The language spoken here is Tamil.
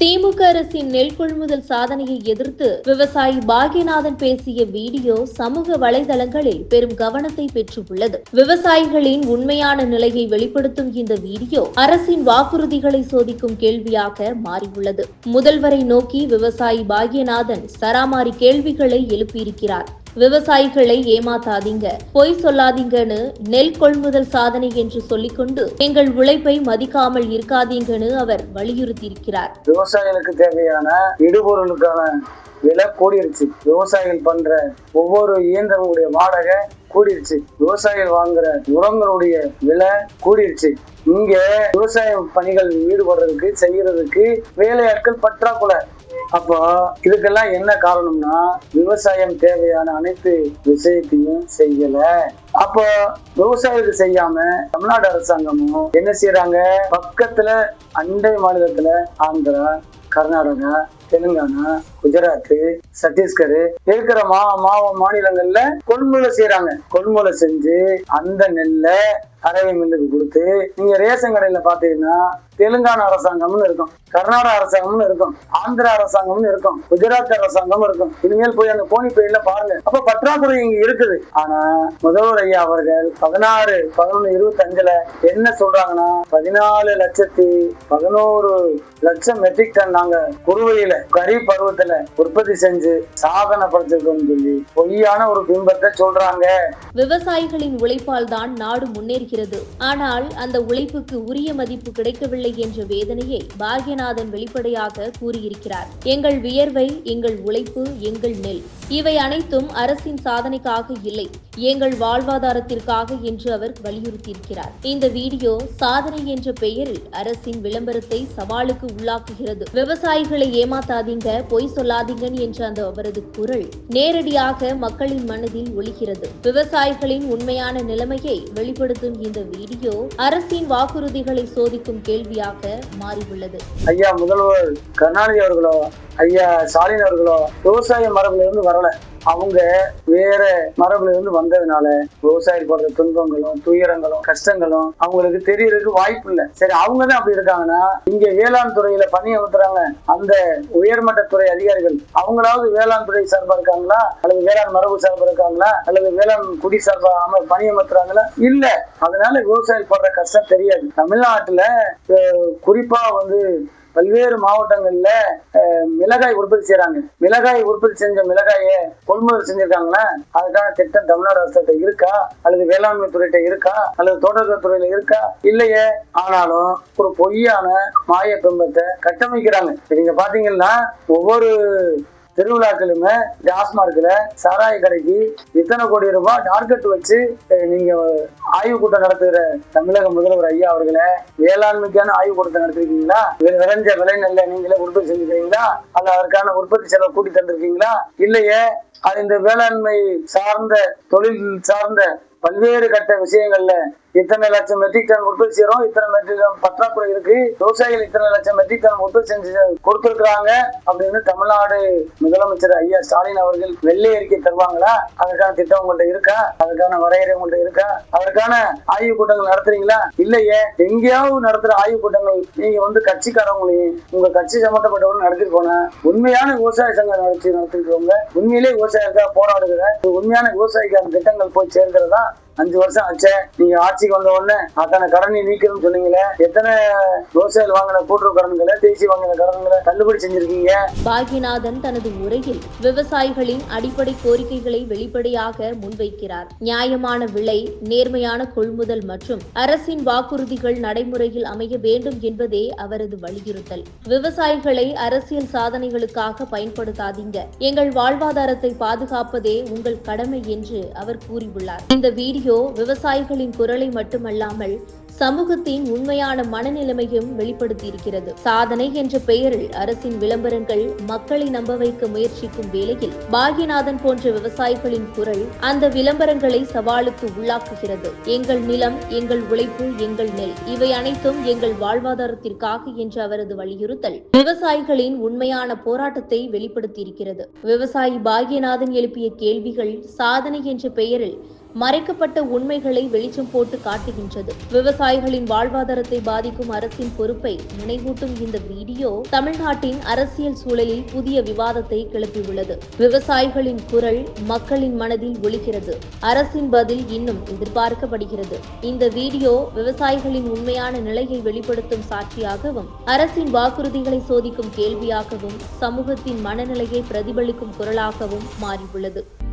திமுக அரசின் நெல் கொள்முதல் சாதனையை எதிர்த்து விவசாயி பாக்யநாதன் பேசிய வீடியோ சமூக வலைதளங்களில் பெரும் கவனத்தை பெற்றுள்ளது. விவசாயிகளின் உண்மையான நிலையை வெளிப்படுத்தும் இந்த வீடியோ அரசின் வாக்குறுதிகளை சோதிக்கும் கேள்வியாக மாறியுள்ளது. முதல்வரை நோக்கி விவசாயி பாக்யநாதன் சராமாரி கேள்விகளை எழுப்பியிருக்கிறார். விவசாயிகளை ஏமாத்தாதீங்க. பொய் சொல்லாதீங்கன்னு நெல் கொள்முதல் சாதனை என்று சொல்லிக்கொண்டு எங்கள் உழைப்பை மதிக்காமல் இருக்காதீங்கன்னு அவர் வலியுறுத்தியிருக்கிறார். விவசாயிகளுக்கு தேவையான இடுபொருளுக்கான விலை கூடிருச்சு. விவசாயிகள் பண்ற ஒவ்வொரு இயந்திரங்களுடைய வாடகை கூடிருச்சு. விவசாயிகள் வாங்குற உரங்களுடைய விலை கூடிருச்சு. இங்க விவசாய பணிகள் ஈடுபடுறதுக்கு செய்யறதுக்கு வேலையாட்கள் பற்றாக்குறை. அப்போ இதுக்கெல்லாம் என்ன காரணம்னா விவசாயம் தேவையான அனைத்து விஷயத்தையும் செய்யல. அப்போ விவசாயத்தை செய்யாம தமிழ்நாடு அரசாங்கமும் என்ன செய்யறாங்க பக்கத்துல அண்டை மாநிலத்துல ஆந்திரா கர்நாடகா தெலுங்கானா குஜராத் சத்தீஸ்கர் இருக்கிற மா மாவ மாநிலங்கள்ல கொள்முதல் செய்யறாங்க கொள்முதல் செஞ்சு அந்த நெல்லை அரவை மில்லுக்கு கொடுத்து நீங்க ரேஷன் கடையில பாத்தீங்கன்னா தெலுங்கானா அரசாங்கம்னு இருக்கும் கர்நாடக அரசாங்கம்னு இருக்கும் ஆந்திர அரசாங்கம்னு இருக்கும் குஜராத் அரசாங்கம் இருக்கும். இனிமேல் போய் அந்த போனி பயில பாருங்க. அப்ப பற்றாக்குறை இங்க இருக்குது. ஆனா முதல்வர் ஐயா அவர்கள் பதினாறு பதினொன்னு இருபத்தி அஞ்சுல என்ன சொல்றாங்கன்னா பதினாலு லட்சத்தி பதினோரு லட்சம் மெட்ரிக் டன் நாங்க குறுவையில கரி பருவத்துல உற்பத்தி செஞ்சு சாதனை படைச்சிருக்கோம் சொல்லி பொய்யான ஒரு பிம்பத்தை சொல்றாங்க. விவசாயிகளின் உழைப்பால் தான் நாடு முன்னேறுகிறது. ஆனால் அந்த உழைப்புக்கு உரிய மதிப்பு கிடைக்கவில்லை என்ற வேதனையை பாக்யநாதன் வெளிப்படையாக கூறியிருக்கிறார். எங்கள் வியர்வை எங்கள் உழைப்பு எங்கள் நெல். இவை அனைத்தும் அரசின் சாதனைக்காக இல்லை எங்கள் வாழ்வாதாரத்திற்காக என்று அவர் வலியுறுத்தியிருக்கிறார். இந்த வீடியோ சாதனை என்ற பெயரில் அரசின் விளம்பரத்தை சவாலுக்கு உள்ளாக்குகிறது. விவசாயிகளை ஏமாத்தாதீங்க பொய் சொல்லாதீங்க என்ற அந்த அவரது குரல் நேரடியாக மக்களின் மனதில் ஒலிக்கிறது. விவசாயிகளின் உண்மையான நிலைமையை வெளிப்படுத்தும் இந்த வீடியோ அரசின் வாக்குறுதிகளை சோதிக்கும் கேள்வியாக மாறியுள்ளது. ஐயா முதல்வர் கருணாநிதி அவர்களோ ஐயா ஸ்டாலின் அவர்களோ விவசாய மரபுல வர வரல அவங்க வேற மரபுல இருந்து வந்ததுனால விவசாயிகள் படுற துன்பங்களும் துயரங்களும் கஷ்டங்களும் அவங்களுக்கு தெரியறதுக்கு வாய்ப்பு இல்லை. சரி அவங்க தான் அப்படி இருக்காங்கன்னா இங்க வேளாண் துறையில பணி அமர்த்துறாங்க. அந்த உயர்மட்ட துறை அதிகாரிகள் அவங்களாவது வேளாண் துறை சார்பா இருக்காங்களா? அல்லது வேளாண் மரபு சார்பா இருக்காங்களா? அல்லது வேளாண் குடி சார்பா பணி அமர்த்துறாங்களா? இல்ல. அதனால விவசாயிகள் படுற கஷ்டம் தெரியாது. தமிழ்நாட்டுல குறிப்பா வந்து பல்வேறு மாவட்டங்கள்ல மிளகாய் உற்பத்தி செய்யறாங்க மிளகாய் உற்பத்தி செஞ்ச மிளகாயை கொள்முதல் செஞ்சிருக்காங்களா? அதுக்கான திட்டம் தமிழ்நாடு அரசு இருக்கா? அல்லது வேளாண்மை துறையிட்ட இருக்கா? அல்லது தோட்டக்கலை துறையில இருக்கா? இல்லையே. ஆனாலும் ஒரு பொய்யான மாய பிம்பத்தை கட்டமைக்கிறாங்க. நீங்க பாத்தீங்கன்னா ஒவ்வொரு திருவிழாக்களுமே டாஸ்மார்க்ல சாராய கடைக்கு இத்தனை கோடி ரூபாய் டார்கெட் வச்சு நீங்கள் நீங்க ஆய்வு கூட்டம் நடத்துகிற தமிழக முதல்வர் ஐயா அவர்களை வேளாண்மைக்கான ஆய்வு கூட்டத்தை நடத்திருக்கீங்களா? விளைஞ்ச விலை நெல்லை நீங்களே உற்பத்தி செஞ்சுக்கிறீங்களா? அல்ல அதற்கான உற்பத்தி செலவு கூட்டி தந்திருக்கீங்களா? இல்லையே அது இந்த வேளாண்மை சார்ந்த தொழில் சார்ந்த பல்வேறு கட்ட விஷயங்கள்ல இத்தனை லட்சம் மெட்ரிக் டன் உற்பத்தி செய்யறோம் இத்தனை மெட்ரிக் டன் பற்றாக்குறை இருக்கு. விவசாயிகள் இத்தனை லட்சம் மெட்ரிக் டன் உற்பத்தி செஞ்சு கொடுத்திருக்கிறாங்க அப்படின்னு தமிழ்நாடு முதலமைச்சர் ஐயா ஸ்டாலின் அவர்கள் வெள்ளை அறிக்கை தருவாங்களா? அதற்கான திட்டம் உங்கள்ட்ட இருக்கா? அதற்கான வரையறை உங்கள்ட்ட இருக்கா? அதற்கான ஆய்வு கூட்டங்கள் நடத்துறீங்களா? இல்லையே. எங்கேயாவது நடத்துற ஆய்வு கூட்டங்கள் நீங்க வந்து கட்சிக்காரங்களையும் உங்க கட்சி சம்பந்தப்பட்டவங்க நடத்திட்டு போன உண்மையான விவசாய சங்கம் நடத்தி நடத்திட்டு உண்மையிலே விவசாயிகளுக்காக போராடுகிற உண்மையான விவசாயிக்கான திட்டங்கள் போய் சேர்க்கிறதா அஞ்சு வருஷம் ஆச்சே. நீங்க ஆட்சிக்கு வந்த உடனே அத்தனை கடனை நீக்கணும்னு சொன்னீங்களே எத்தனை விவசாயிகள் வாங்கின கூட்டுறவு கடன்களை தேசிய வாங்கின கடன்களை தள்ளுபடி செஞ்சிருக்கீங்க? பாகிநாதன் தனது உரையில் விவசாயிகளின் அடிப்படை கோரிக்கைகளை வெளிப்படையாக முன்வைக்கிறார். நியாயமான விலை நேர்மையான கொள்முதல் மற்றும் அரசின் வாக்குறுதிகள் நடைமுறையில் அமைய வேண்டும் என்பதே அவரது வலியுறுத்தல். விவசாயிகளை அரசியல் சாதனைகளுக்காக பயன்படுத்தாதீங்க. எங்கள் வாழ்வாதாரத்தை பாதுகாப்பதே உங்கள் கடமை என்று அவர் கூறியுள்ளார். இந்த வீடியோ வீடியோ விவசாயிகளின் குரலை மட்டுமல்லாமல் சமூகத்தின் உண்மையான மனநிலைமையும் வெளிப்படுத்தியிருக்கிறது. சாதனை என்ற பெயரில் அரசின் விளம்பரங்கள் மக்களை நம்ப வைக்க முயற்சிக்கும் வேளையில் பாகியநாதன் போன்ற விவசாயிகளின் குரல் அந்த விளம்பரங்களை சவாலுக்கு உள்ளாக்குகிறது. எங்கள் நிலம் எங்கள் உழைப்பு எங்கள் நெல் இவை அனைத்தும் எங்கள் வாழ்வாதாரத்திற்காக என்ற அவரது வலியுறுத்தல் விவசாயிகளின் உண்மையான போராட்டத்தை வெளிப்படுத்தியிருக்கிறது. விவசாயி பாகியநாதன் எழுப்பிய கேள்விகள் சாதனை என்ற பெயரில் மறைக்கப்பட்ட உண்மைகளை வெளிச்சம் போட்டு காட்டுகின்றது. விவசாயிகளின் வாழ்வாதாரத்தை பாதிக்கும் அரசின் பொறுப்பை நினைவூட்டும் இந்த வீடியோ தமிழ்நாட்டின் அரசியல் சூழலில் புதிய விவாதத்தை கிளப்பியுள்ளது. விவசாயிகளின் குரல் மக்களின் மனதில் ஒலிக்கிறது. அரசின் பதில் இன்னும் எதிர்பார்க்கப்படுகிறது. இந்த வீடியோ விவசாயிகளின் உண்மையான நிலையை வெளிப்படுத்தும் சாட்சியாகவும் அரசின் வாக்குறுதிகளை சோதிக்கும் கேள்வியாகவும் சமூகத்தின் மனநிலையை பிரதிபலிக்கும் குரலாகவும் மாறியுள்ளது.